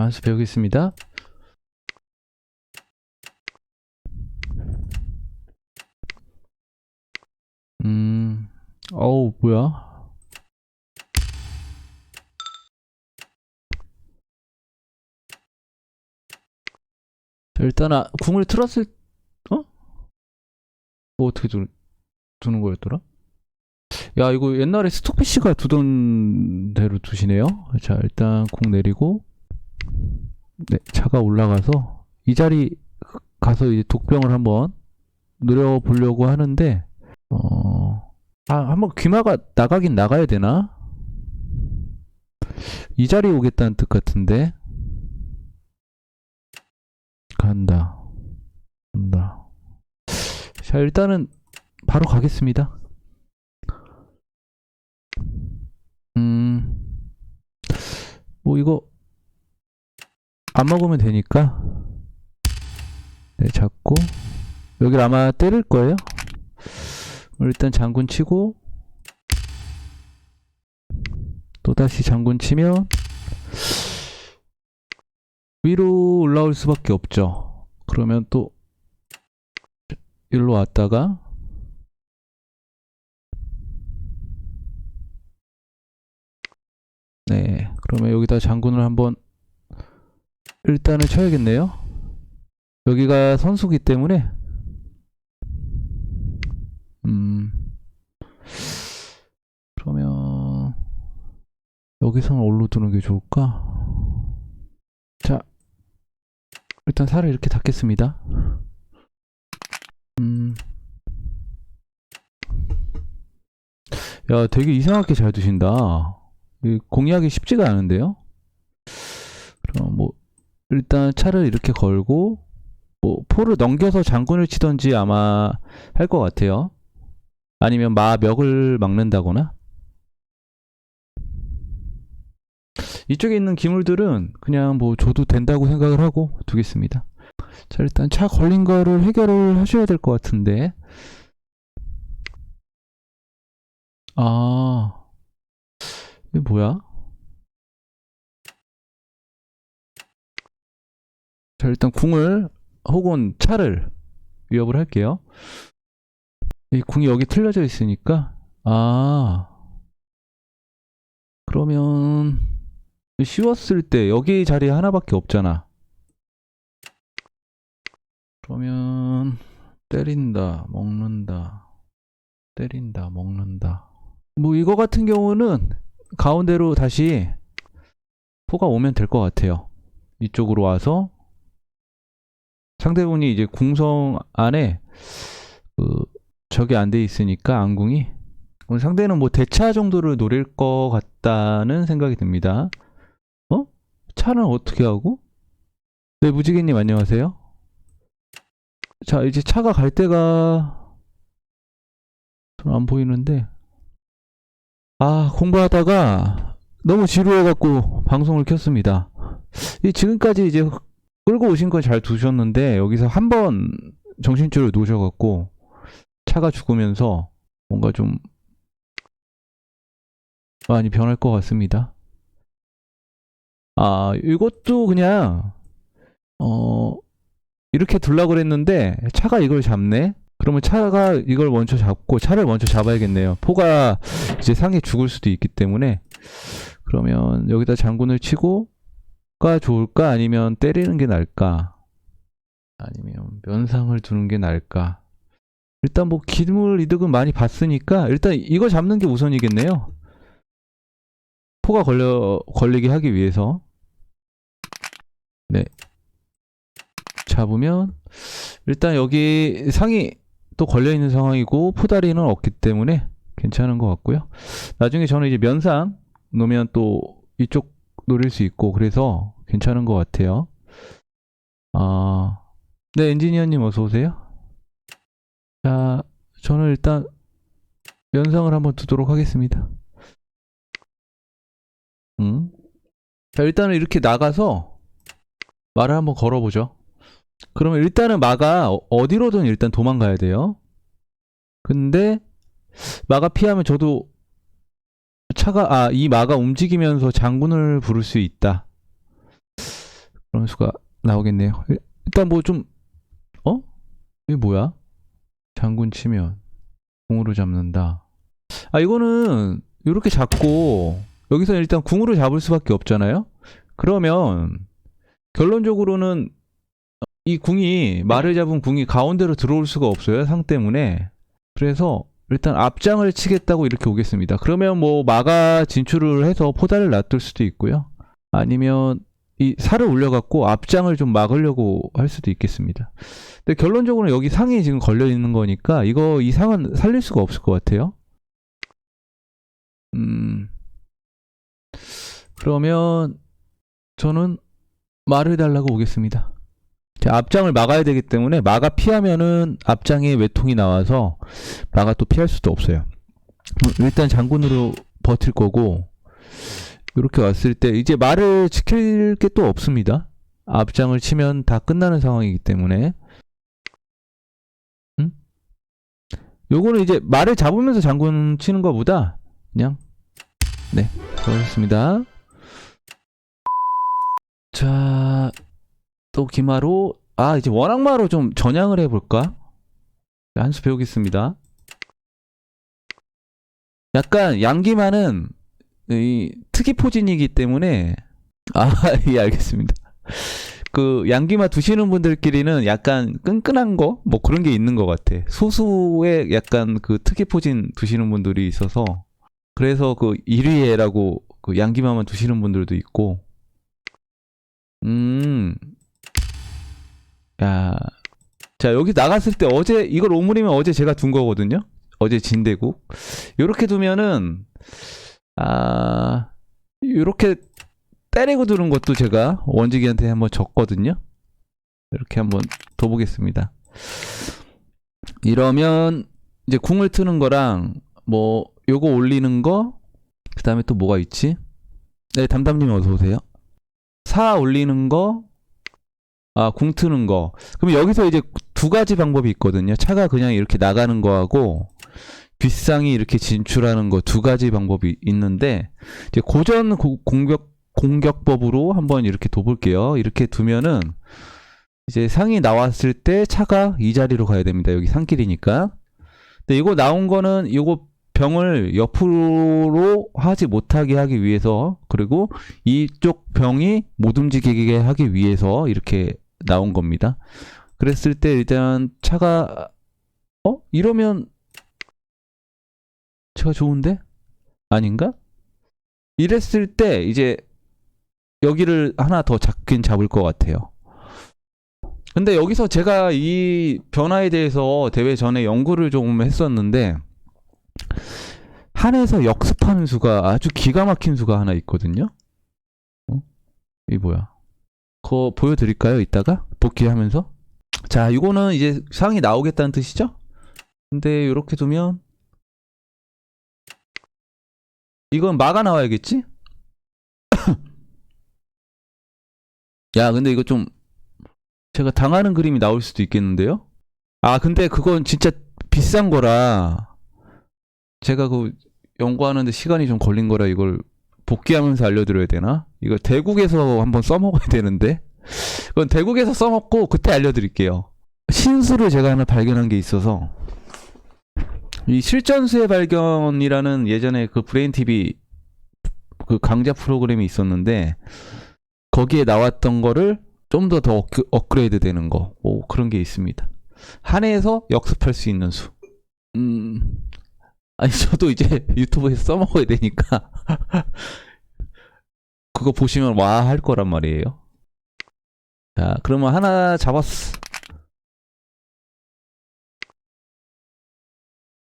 한수 배우겠습니다. 음, 어우, 뭐야? 자, 일단, 아, 궁을 틀었을, 어? 뭐 어떻게 두, 두는 거였더라? 야, 이거 옛날에 스톡피쉬가 두던 대로 두시네요. 자, 일단 궁 내리고, 네, 차가 올라가서, 이 자리 가서 이제 독병을 한번 노려보려고 하는데, 어, 아, 한번 귀마가 나가긴 나가야 되나? 이 자리에 오겠다는 뜻 같은데, 간다. 간다. 자, 일단은 바로 가겠습니다. 음, 뭐 이거 안 먹으면 되니까 네, 잡고 여기를 아마 때릴 거예요. 일단 장군 치고 또다시 장군 치면 위로 올라올 수밖에 없죠. 그러면 또 일로 왔다가 네, 그러면 여기다 장군을 한번 일단은 쳐야겠네요. 여기가 선수기 때문에 음 그러면 여기서는 어디로 두는 게 좋을까? 자 일단 살을 이렇게 닫겠습니다. 음. 야, 되게 이상하게 잘 두신다. 이 공략이 쉽지가 않은데요? 일단 차를 이렇게 걸고, 뭐, 포를 넘겨서 장군을 치던지 아마 할 것 같아요. 아니면 마벽을 막는다거나. 이쪽에 있는 기물들은 그냥 뭐 줘도 된다고 생각을 하고 두겠습니다. 자, 일단 차 걸린 거를 해결을 하셔야 될 것 같은데. 아, 이게 뭐야? 자, 일단 궁을 혹은 차를 위협을 할게요. 이 궁이 여기 틀려져 있으니까, 아, 그러면 쉬웠을 때 여기 자리에 하나밖에 없잖아. 그러면 때린다, 먹는다, 때린다, 먹는다. 뭐 이거 같은 경우는 가운데로 다시 포가 오면 될 것 같아요. 이쪽으로 와서 상대분이 이제 궁성 안에 그 적이 안 돼 있으니까 안궁이 오늘 상대는 뭐 대차 정도를 노릴 것 같다는 생각이 듭니다. 어? 차는 어떻게 하고? 네, 무지개님 안녕하세요. 자, 이제 차가 갈 때가 좀안 보이는데. 아, 공부하다가 너무 지루해갖고 방송을 켰습니다. 이 지금까지 이제 끌고 오신 건 잘 두셨는데 여기서 한 번 정신줄을 놓으셔갖고 차가 죽으면서 뭔가 좀 많이 변할 것 같습니다. 아, 이것도 그냥 어 이렇게 둘라 그랬는데 차가 이걸 잡네. 그러면 차가 이걸 먼저 잡고 차를 먼저 잡아야겠네요. 포가 이제 상에 죽을 수도 있기 때문에 그러면 여기다 장군을 치고 가 좋을까? 아니면 때리는 게 나을까? 아니면 면상을 두는 게 나을까? 일단 뭐 기물 이득은 많이 봤으니까 일단 이거 잡는 게 우선이겠네요. 포가 걸려 걸리게 하기 위해서. 네. 잡으면 일단 여기 상이 또 걸려 있는 상황이고 포다리는 없기 때문에 괜찮은 것 같고요. 나중에 저는 이제 면상 놓으면 또 이쪽 노릴 수 있고 그래서 괜찮은 것 같아요. 아, 네 엔지니어님 어서 오세요. 자, 저는 일단 면상을 한번 두도록 하겠습니다. 음. 자, 일단은 이렇게 나가서 말을 한번 걸어보죠. 그러면 일단은 마가 어- 어디로든 일단 도망가야 돼요. 근데 마가 피하면 저도 차가 아 이 마가 움직이면서 장군을 부를 수 있다. 그런 수가 나오겠네요. 일- 일단 뭐 좀 어? 이게 뭐야? 장군 치면 궁으로 잡는다. 아 이거는 이렇게 잡고 여기서 일단 궁으로 잡을 수밖에 없잖아요. 그러면 결론적으로는 이 궁이 말을 잡은 궁이 가운데로 들어올 수가 없어요 상 때문에 그래서 일단 앞장을 치겠다고 이렇게 오겠습니다. 그러면 뭐 마가 진출을 해서 포달을 놔둘 수도 있고요. 아니면 이 살을 올려갖고 앞장을 좀 막으려고 할 수도 있겠습니다. 근데 결론적으로 여기 상이 지금 걸려 있는 거니까 이거 이 상은 살릴 수가 없을 것 같아요. 음. 그러면 저는 말을 달라고 오겠습니다. 자, 앞장을 막아야 되기 때문에 마가 피하면은 앞장에 외통이 나와서 마가 또 피할 수도 없어요. 음, 일단 장군으로 버틸 거고 이렇게 왔을 때 이제 말을 지킬 게 또 없습니다. 앞장을 치면 다 끝나는 상황이기 때문에 음? 요거는 이제 말을 잡으면서 장군 치는 것보다 그냥 네 그렇습니다. 자, 또 기마로 아 이제 원악마로 좀 전향을 해볼까? 한 수 배우겠습니다. 약간 양기마는 이 특이 포진이기 때문에 아 예 알겠습니다. 그 양기마 두시는 분들끼리는 약간 끈끈한 거 뭐 그런 게 있는 것 같아. 소수의 약간 그 특이 포진 두시는 분들이 있어서 그래서 그 1위에라고 그 양기마만 두시는 분들도 있고 음 야. 자, 여기 나갔을 때 어제, 이걸 오므리면 어제 제가 둔 거거든요? 어제 진대국. 요렇게 두면은, 아, 요렇게 때리고 두는 것도 제가 원직이한테 한번 졌거든요? 이렇게 한번 둬보겠습니다. 이러면, 이제 궁을 트는 거랑, 뭐, 요거 올리는 거, 그 다음에 또 뭐가 있지? 네, 담담님 어서오세요. 사 올리는 거, 아, 궁 트는 거. 그럼 여기서 이제 두 가지 방법이 있거든요. 차가 그냥 이렇게 나가는 거하고 뒷상이 이렇게 진출하는 거 두 가지 방법이 있는데 이제 고전 고- 공격 공격법으로 한번 이렇게 둬볼게요. 이렇게 두면은 이제 상이 나왔을 때 차가 이 자리로 가야 됩니다. 여기 상길이니까. 근데 이거 나온 거는 이거 병을 옆으로 하지 못하게 하기 위해서 그리고 이쪽 병이 못 움직이게 하기 위해서 이렇게 나온 겁니다. 그랬을 때 일단 차가 어 이러면 차가 좋은데 아닌가? 이랬을 때 이제 여기를 하나 더 잡긴 잡을 것 같아요. 근데 여기서 제가 이 변화에 대해서 대회 전에 연구를 좀 했었는데 한에서 역습하는 수가 아주 기가 막힌 수가 하나 있거든요. 어? 이 뭐야? 그거 보여드릴까요? 이따가 복귀하면서. 자, 이거는 이제 상이 나오겠다는 뜻이죠? 근데 이렇게 두면 이건 마가 나와야겠지? 야, 근데 이거 좀 제가 당하는 그림이 나올 수도 있겠는데요? 아, 근데 그건 진짜 비싼 거라 제가 그 연구하는데 시간이 좀 걸린 거라 이걸 복귀하면서 알려드려야 되나? 이거 대국에서 한번 써먹어야 되는데 그건 대국에서 써먹고 그때 알려드릴게요. 신수를 제가 하나 발견한 게 있어서 이 실전수의 발견이라는 예전에 그 브레인 TV 그 강좌 프로그램이 있었는데 거기에 나왔던 거를 좀 더 더 업그레이드 되는 거, 오, 그런 게 있습니다. 한 해에서 역습할 수 있는 수. 음, 아니 저도 이제 유튜브에서 써먹어야 되니까 그거 보시면 와 할 거란 말이에요. 자, 그러면 하나 잡았어.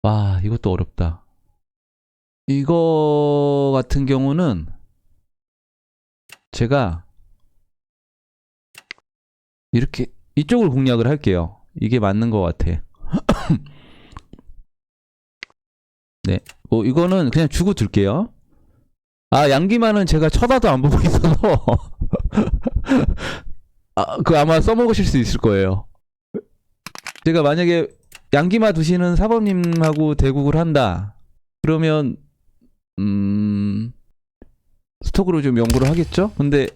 와, 이것도 어렵다. 이거 같은 경우는 제가 이렇게 이쪽을 공략을 할게요. 이게 맞는 것 같아. 네, 뭐 이거는 그냥 주고 둘게요. 아 양기만은 제가 쳐다도 안 보고 있어서 아, 그 아마 써먹으실 수 있을 거예요. 제가 만약에 양기마 두시는 사범님하고 대국을 한다. 그러면 음 스톡으로 좀 연구를 하겠죠? 근데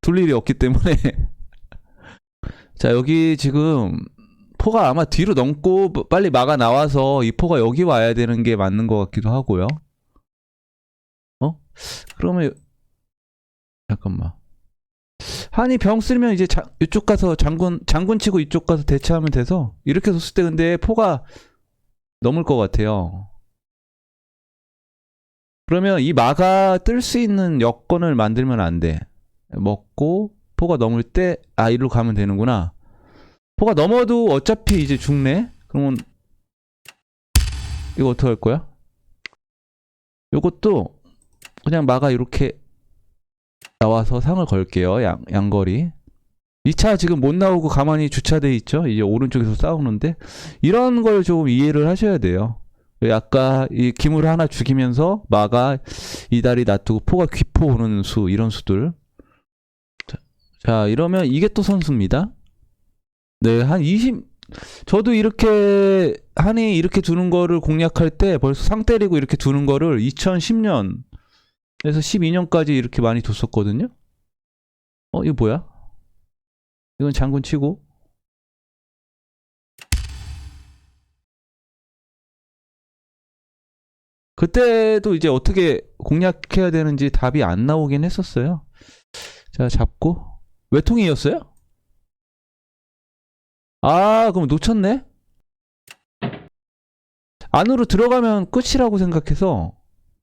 둘 일이 없기 때문에 자 여기 지금 포가 아마 뒤로 넘고 빨리 막아 나와서 이 포가 여기 와야 되는 게 맞는 것 같기도 하고요. 어? 그러면 잠깐만. 한이 병 쓰면 이제 자, 이쪽 가서 장군 장군 치고 이쪽 가서 대체하면 돼서 이렇게 뒀을 때 근데 포가 넘을 것 같아요. 그러면 이 마가 뜰 수 있는 여건을 만들면 안 돼. 먹고 포가 넘을 때 아 이리로 가면 되는구나. 포가 넘어도 어차피 이제 죽네. 그러면 이거 어떻게 할 거야? 요것도 그냥 마가 이렇게 나와서 상을 걸게요. 양, 양거리. 이 차 지금 못 나오고 가만히 주차돼 있죠. 이제 오른쪽에서 싸우는데 이런 걸 좀 이해를 하셔야 돼요. 아까 이 기물 하나 죽이면서 마가 이다리 놔두고 포가 귀포 오는 수 이런 수들. 자, 자 이러면 이게 또 선수입니다. 네, 한 20, 저도 이렇게, 한이 이렇게 두는 거를 공략할 때 벌써 상 때리고 이렇게 두는 거를 2010년에서 12년까지 이렇게 많이 뒀었거든요. 어, 이거 뭐야? 이건 장군 치고. 그때도 이제 어떻게 공략해야 되는지 답이 안 나오긴 했었어요. 자, 잡고. 외통이었어요? 아, 그럼 놓쳤네? 안으로 들어가면 끝이라고 생각해서,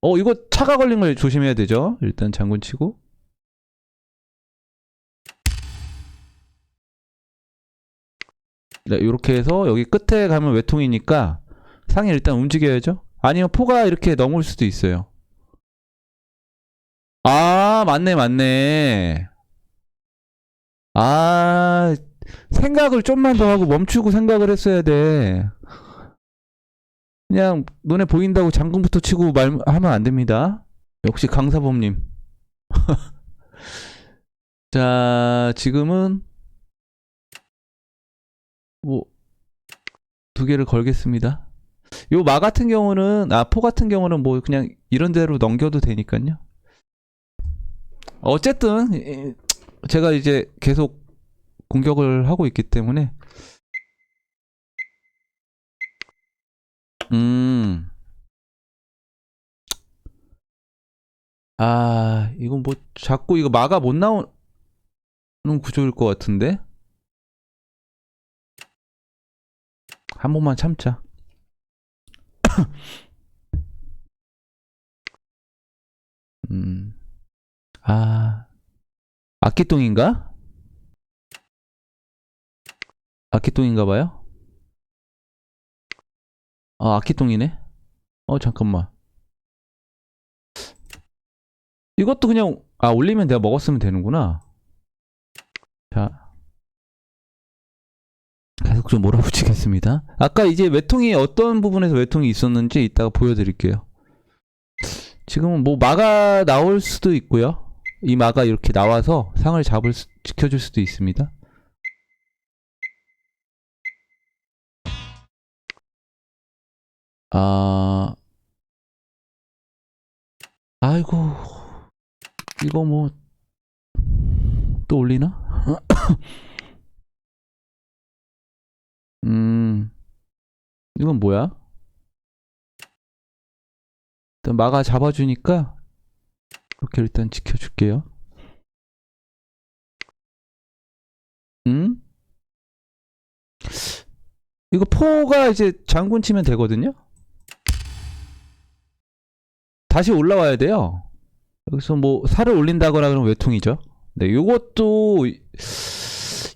어, 이거 차가 걸린 걸 조심해야 되죠. 일단 장군 치고. 네, 이렇게 해서 여기 끝에 가면 외통이니까 상이 일단 움직여야죠. 아니면 포가 이렇게 넘을 수도 있어요. 아, 맞네, 맞네. 아, 생각을 좀만 더 하고 멈추고 생각을 했어야 돼. 그냥 눈에 보인다고 장군부터 치고 말 하면 안 됩니다. 역시 강사범님. 자, 지금은 뭐 두 개를 걸겠습니다. 요 마 같은 경우는 아 포 같은 경우는 뭐 그냥 이런 대로 넘겨도 되니까요. 어쨌든 이- 제가 이제 계속 공격을 하고 있기 때문에 음. 아, 이건 뭐 자꾸 이거 마가 못 나오는 구조일 것 같은데. 한 번만 참자. 음. 아. 악기똥인가? 악기똥인가 봐요? 아, 악기똥이네? 어, 잠깐만. 이것도 그냥, 아, 올리면 내가 먹었으면 되는구나. 자. 계속 좀 몰아붙이겠습니다. 아까 이제 외통이 어떤 부분에서 외통이 있었는지 이따가 보여드릴게요. 지금은 뭐 마가 나올 수도 있고요. 이 마가 이렇게 나와서 상을 잡을 수, 지켜줄 수도 있습니다. 아, 아이고, 이거 뭐, 또 올리나? 음, 이건 뭐야? 일단 마가 잡아주니까, 이렇게 일단 지켜줄게요. 음? 이거 포가 이제 장군 치면 되거든요? 다시 올라와야 돼요. 여기서 뭐 살을 올린다거나 그러면 외통이죠. 네, 요것도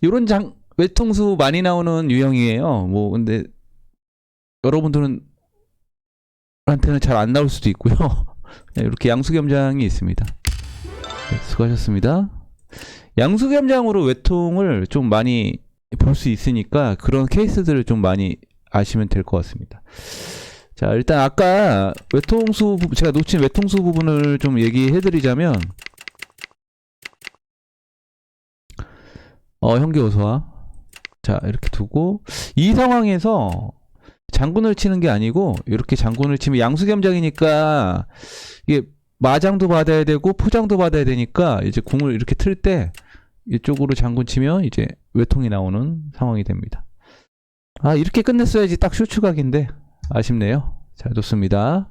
요런 장 외통수 많이 나오는 유형이에요. 뭐 근데 여러분들은 한테는 잘 안 나올 수도 있고요. 그냥 이렇게 양수겸장이 있습니다. 네, 수고하셨습니다. 양수겸장으로 외통을 좀 많이 볼 수 있으니까 그런 케이스들을 좀 많이 아시면 될 것 같습니다. 자, 일단 아까 외통수 부- 제가 놓친 외통수 부분을 좀 얘기해 드리자면 어, 형기 어서 와. 자, 이렇게 두고 이 상황에서 장군을 치는 게 아니고 이렇게 장군을 치면 양수겸장이니까 이게 마장도 받아야 되고 포장도 받아야 되니까 이제 궁을 이렇게 틀 때 이쪽으로 장군 치면 이제 외통이 나오는 상황이 됩니다. 아, 이렇게 끝냈어야지 딱 쇼츠각인데 아쉽네요. 잘 뒀습니다.